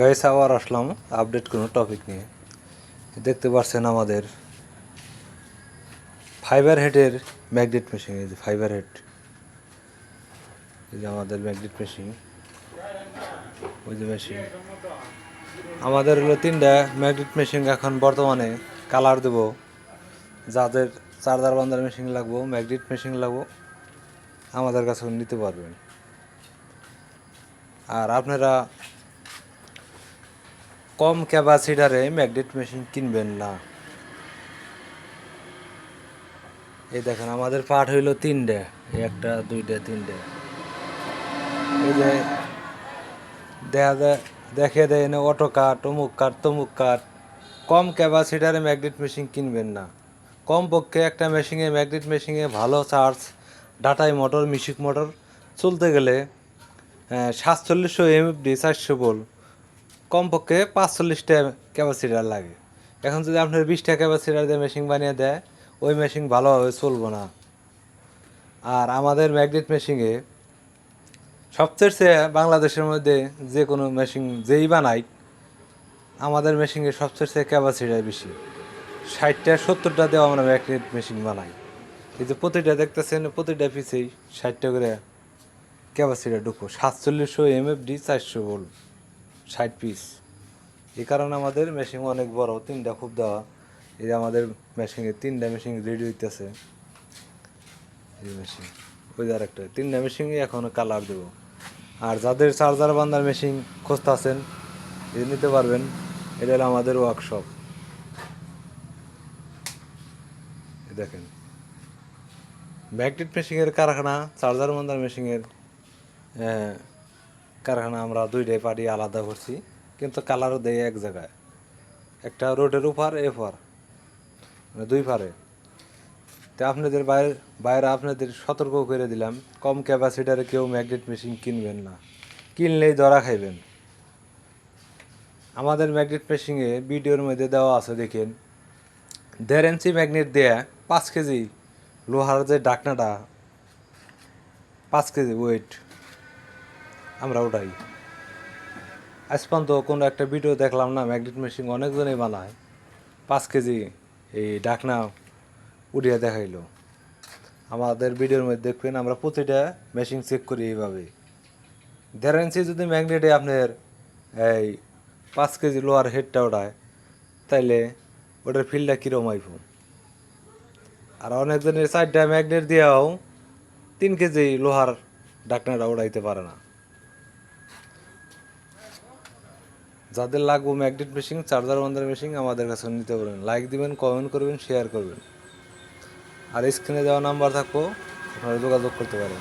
Guys আবার আসলাম update কোনো topic নিয়ে। দেখতে পাচ্ছেন আমাদের ফাইবার হেডের ম্যাগনেট মেশিন এই যে ফাইবার হেড এই যে আমাদের ম্যাগনেট মেশিন ওই যে মেশিন আমাদের হলো তিনটা ম্যাগনেট মেশিন এখন বর্তমানে কালার দেব। যাদের চার্জার বান্দার মেশিন লাগবো ম্যাগনেট মেশিন লাগবো, আমাদের কাছে নিতে পারবেন। আর আপনারা কম ক্যাপাসিটারে ম্যাগনেট মেশিন কিনবেন না। এই দেখেন, আমাদের পার্ট হইল তিনটে একটা, দুইটা, তিনটে। এই যে দেখা যায় দেখে দেয় না, অটো কাট, অমুক কাট, তমুক কাট। কম ক্যাপাসিটারে ম্যাগনেট মেশিন কিনবেন না। কম পক্ষে একটা মেশিনে, ম্যাগনেট মেশিনে ভালো চার্জ, ডাটাই মোটর মিশিক মোটর চলতে গেলে সাতচল্লিশশো এমএফডি, চারশো বল কমপক্ষে পাঁচচল্লিশটা ক্যাপাসিটার লাগে। এখন যদি আপনার বিশটা ক্যাপাসিটার দিয়ে মেশিন বানিয়ে দেয়, ওই মেশিন ভালোভাবে চলবো না। আর আমাদের ম্যাগনেট মেশিনে সবচেয়ে চেয়ে বাংলাদেশের মধ্যে যে কোনো মেশিন যেই বানাই আমাদের মেশিনে সবচেয়ে চেয়ে ক্যাপাসিটার বেশি। ষাটটা, সত্তরটা দিয়ে আমরা ম্যাগনেট মেশিন বানাই। যে প্রতিটা দেখতেছেন, প্রতিটা পিছেই ষাটটা করে ক্যাপাসিটার ঢুকো সাতচল্লিশশো এম এফ ডি চারশো ভোল্ট ষাট পিস এই কারণে আমাদের মেশিন অনেক বড়, তিনটা খুব দেওয়া। এই যে আমাদের মেশিনে তিনটা মেশিন রেডি হইতেছে। এই মেশিন ওই আর একটা তিনটা মেশিনই এখনও কালার দেবো। আর যাদের চার্জার বান্দার মেশিন খুঁজতেছেন এই নিতে পারবেন। এটা হলো আমাদের ওয়ার্কশপ দেখেন। ম্যাগনেট মেশিনের কারখানা চার্জার বান্দার মেশিনের কারখানা আমরা দুইটাই পার্টি আলাদা করছি, কিন্তু কালারও দেয় এক জায়গায়। একটা রোডের উপার এপার মানে দুই পারে তো আপনাদের বাইরে বাইরে আপনাদের সতর্ক করে দিলাম, কম ক্যাপাসিটারে কেউ ম্যাগনেট মেশিন কিনবেন না। কিনলেই ধরা খাইবেন। আমাদের ম্যাগনেট মেশিনে ভিডিওর মধ্যে দেওয়া আছে, দেখেন। দেড় ইঞ্চি ম্যাগনেট দেয়া, পাঁচ কেজি লোহার যে ডাকনাটা পাঁচ কেজি ওয়েট আমরা ওটাই। আজ পর্যন্ত কোনো একটা ভিডিও দেখলাম না ম্যাগনেট মেশিন অনেকজনই বানায়। পাঁচ কেজি এই ডাকনা উড়িয়ে দেখাইলো। আমাদের ভিডিওর মধ্যে দেখবেন আমরা প্রতিটা মেশিন চেক করি এইভাবে। দেড় ইঞ্চি যদি ম্যাগনেটে আপনার এই পাঁচ কেজি লোহার হেডটা ওঠায়, তাইলে ওটার ফিল্ডটা কীরকম আইব আর অনেকজনের চারটা ম্যাগনেট দিয়েও তিন কেজি লোহার ডাকনাটা উড়াইতে পারে না। যাদের লাগবো ম্যাগনেট মেশিন, চার্জার বন্ধার মেশিন আমাদের কাছে নিতে পারবেন। লাইক দিবেন কমেন্ট করবেন শেয়ার করবেন। আর স্ক্রিনে দেওয়া নাম্বার থাকব আপনারা যোগাযোগ করতে পারেন।